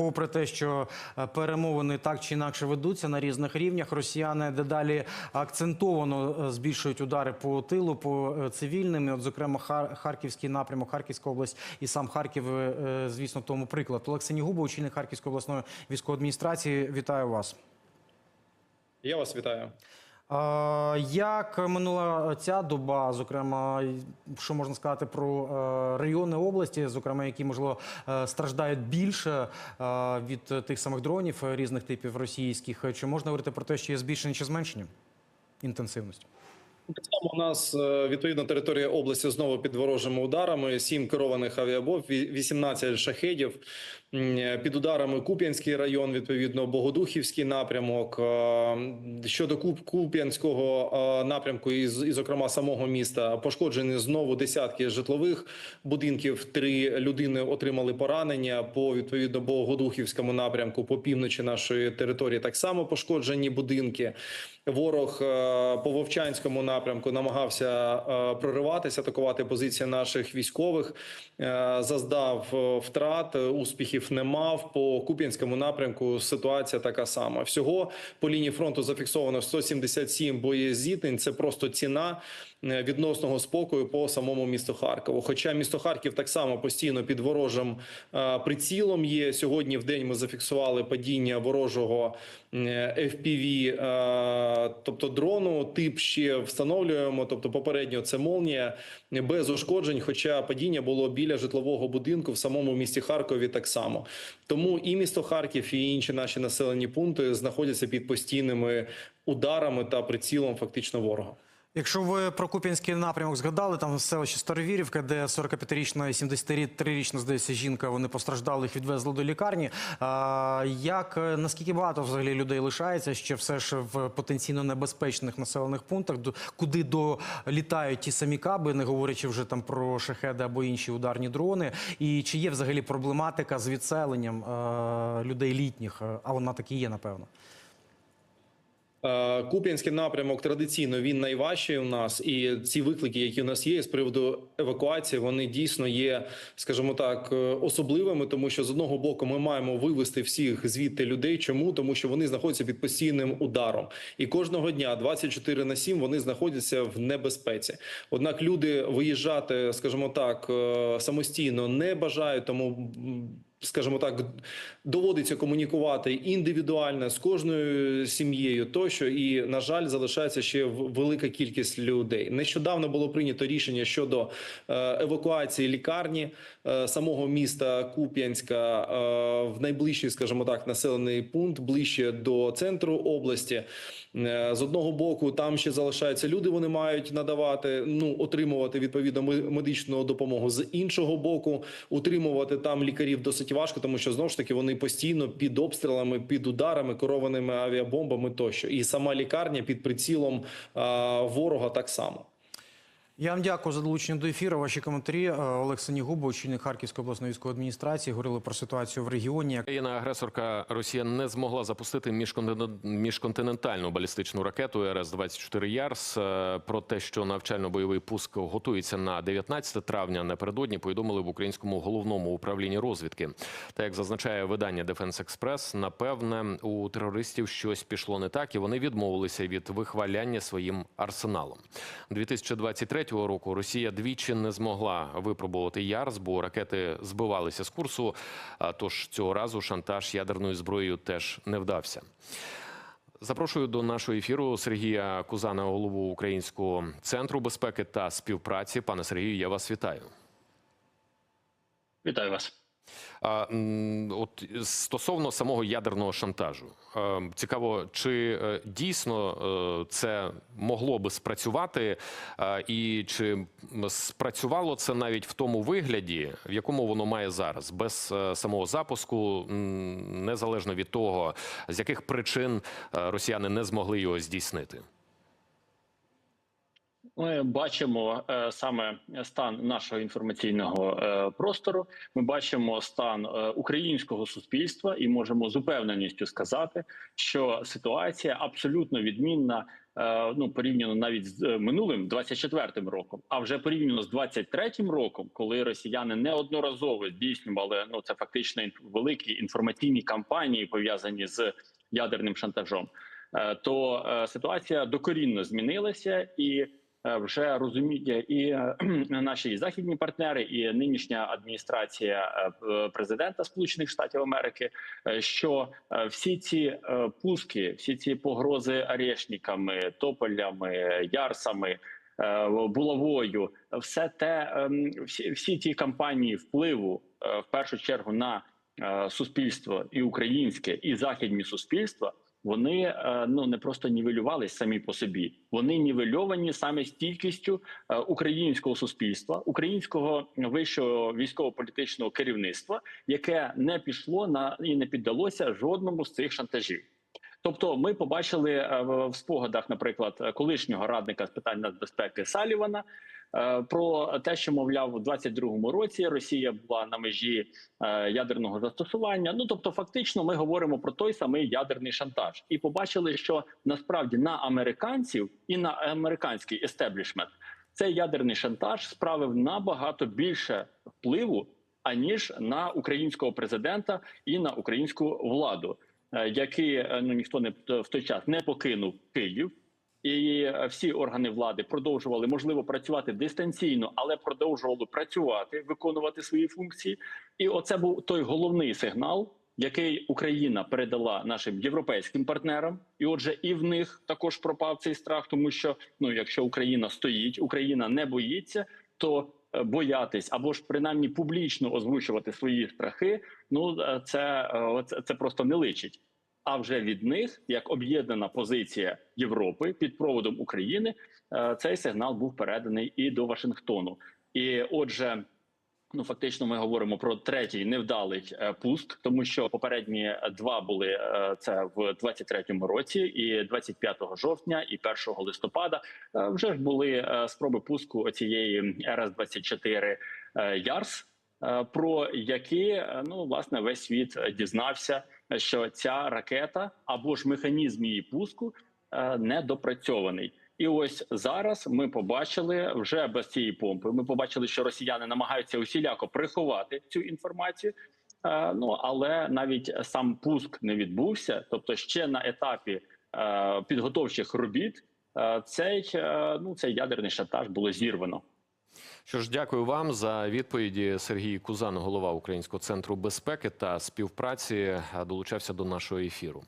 попри те, що е, перемовини так чи інакше ведуться на різних рівнях, росіяни дедалі акцентовано е, збільшують удари по тилу, по е, цивільним. І От, зокрема, Харківський напрямок, Харківська область і сам Харків, звісно, тому приклад. Олексій Нігуба, очільник Харківської обласної військової адміністрації. Вітаю вас. Я вас вітаю. Як минула ця доба, зокрема, що можна сказати про е, райони області, зокрема, які можливо е, страждають більше е, від тих самих дронів різних типів російських? Чи можна говорити про те, що є збільшення чи зменшення інтенсивності? Так само у нас е, відповідно територія області знову під ворожими ударами. Сім керованих авіабомб, ві- 18 шахедів. Під ударами Куп'янський район, відповідно, Богодухівський напрямок. Е, Щодо Куп- Куп'янського е, напрямку, і, зокрема самого міста, пошкоджені знову десятки житлових будинків. Три людини отримали поранення по відповідно Богодухівському напрямку, по півночі нашої території. Так само пошкоджені будинки. Ворог по Вовчанському напрямку намагався е, прориватися, атакувати позиції наших військових. Е, Заздав е, втрат, успіхів не мав. По Куп'янському напрямку ситуація така сама. Всього по лінії фронту зафіксовано 177 боєзіткнень. Це просто ціна відносного спокою по самому місту Харкову. Хоча місто Харків так само постійно під ворожим прицілом є. Сьогодні в день ми зафіксували падіння ворожого FPV, тобто дрону. Тип ще встановлюємо. Тобто, попередньо це молнія без ушкоджень. Хоча падіння було біля житлового будинку в самому місті Харкові так само. Тому і місто Харків, і інші наші населені пункти знаходяться під постійними ударами та прицілом фактично ворога. Якщо ви про Куп'янський напрямок згадали, там селище Старовірівка, де 45-річна і 73-річна, здається, жінка, вони постраждали, їх відвезли до лікарні. Як, наскільки багато взагалі людей лишається ще все ж в потенційно небезпечних населених пунктах, куди долітають ті самі каби, не говорячи вже там про шахеди або інші ударні дрони. І чи є взагалі проблематика з відселенням людей літніх? А вона таки є, напевно. Е, Куп'янський напрямок традиційно він найважчий у нас, і ці виклики, які у нас є з приводу евакуації, вони дійсно є, скажімо так, е, особливими, тому що з одного боку ми маємо вивести всіх звідти людей. Чому тому, що вони знаходяться під постійним ударом, і кожного дня 24 на 7 вони знаходяться в небезпеці. Однак люди виїжджати, скажімо так, е, самостійно не бажають, тому. Скажімо так, доводиться комунікувати індивідуально з кожною сім'єю, тощо і на жаль, залишається ще велика кількість людей. Нещодавно було прийнято рішення щодо е, евакуації лікарні е, самого міста Куп'янська е, в найближчий, скажімо так, населений пункт ближче до центру області. З одного боку, там ще залишаються люди. Вони мають надавати, ну отримувати відповідно медичну допомогу. З іншого боку, утримувати там лікарів досить важко, тому що знову ж таки вони постійно під обстрілами, під ударами, керованими авіабомбами тощо, і сама лікарня під прицілом ворога так само. Я вам дякую за долучення до ефіру. Ваші коментарі. Е, Олег Сенігубо, очільник Харківської обласної військової адміністрації, говорили про ситуацію в регіоні. Країна-агресорка Росія не змогла запустити міжконтинен- міжконтинентальну балістичну ракету РС-24 Ярс. Е, Про те, що навчально-бойовий пуск готується на 19 травня, напередодні повідомили в українському головному управлінні розвідки. Та як зазначає видання Defense Express, напевне, у терористів щось пішло не так, і вони відмовилися від вихваляння своїм арсеналом. 2023 року Росія двічі не змогла випробувати Ярс, бо ракети збивалися з курсу. Тож цього разу шантаж ядерною зброєю теж не вдався. Запрошую до нашого ефіру Сергія Кузана, голову Українського центру безпеки та співпраці. Пане Сергію, я вас вітаю. Вітаю вас. От стосовно самого ядерного шантажу, цікаво, чи е, дійсно е, це могло би спрацювати, і чи спрацювало це навіть в тому вигляді, в якому воно має зараз, без е, самого запуску, незалежно від того, з яких причин росіяни не змогли його здійснити. Ми бачимо е, саме стан нашого інформаційного е, простору. Ми бачимо стан е, українського суспільства і можемо з упевненістю сказати, що ситуація абсолютно відмінна ну порівняно навіть з минулим 24-м роком, а вже порівняно з 23-м роком, коли росіяни неодноразово здійснювали ну це фактично великі інформаційні кампанії пов'язані з ядерним шантажом, то ситуація докорінно змінилася і. Е, Вже розуміє і е, наші західні партнери, і нинішня адміністрація е, президента Сполучених Штатів Америки, що всі ці пуски, всі ці погрози арешниками, тополями, ярсами, булавою, все те, ем, всі, всі ті кампанії впливу в першу чергу на суспільство і українське, і західні суспільства. Вони е, ну не просто нівелювались самі по собі, вони нівельовані саме стійкістю е, українського суспільства, українського вищого військово-політичного керівництва, яке не пішло на і не піддалося жодному з цих шантажів. Тобто, ми побачили е, в спогадах, наприклад, колишнього радника з питань нацбезпеки Салівана е, про те, що мовляв, у 22-му році Росія була на межі е, ядерного застосування. Ну тобто, фактично, ми говоримо про той самий ядерний шантаж, і побачили, що насправді на американців і на американський естеблішмент цей ядерний шантаж справив набагато більше впливу аніж на українського президента і на українську владу, який е, ну ніхто не в той час не покинув Київ. І е, всі органи влади продовжували можливо працювати дистанційно, але продовжували працювати, виконувати свої функції. І оце був той головний сигнал, який Україна передала нашим європейським партнерам. І отже, і в них також пропав цей страх, тому що ну, якщо Україна стоїть, Україна не боїться, то е, боятись або ж принаймні публічно озвучувати свої страхи. Ну е, це, е, це, просто не личить. А вже від них, як об'єднана позиція Європи під проводом України, е, цей сигнал був переданий і до Вашингтону. І отже, ну фактично, ми говоримо про третій невдалий е, пуск, тому що попередні два були е, це в 23-му році, і 25 жовтня, і 1 листопада е, вже ж були е, спроби пуску цієї РС 24 Ярс. е, Про які е, ну власне весь світ е, дізнався, що ця ракета або ж механізм її пуску е, недопрацьований. І ось зараз ми побачили вже без цієї помпи. Ми побачили, що росіяни намагаються усіляко приховати цю інформацію. Е, Ну але навіть сам пуск не відбувся. Тобто, ще на етапі е, підготовчих робіт е, цей ну цей ядерний шантаж було зірвано. Що ж, дякую вам за відповіді. Сергій Кузан, голова Українського центру безпеки та співпраці, долучався до нашого ефіру.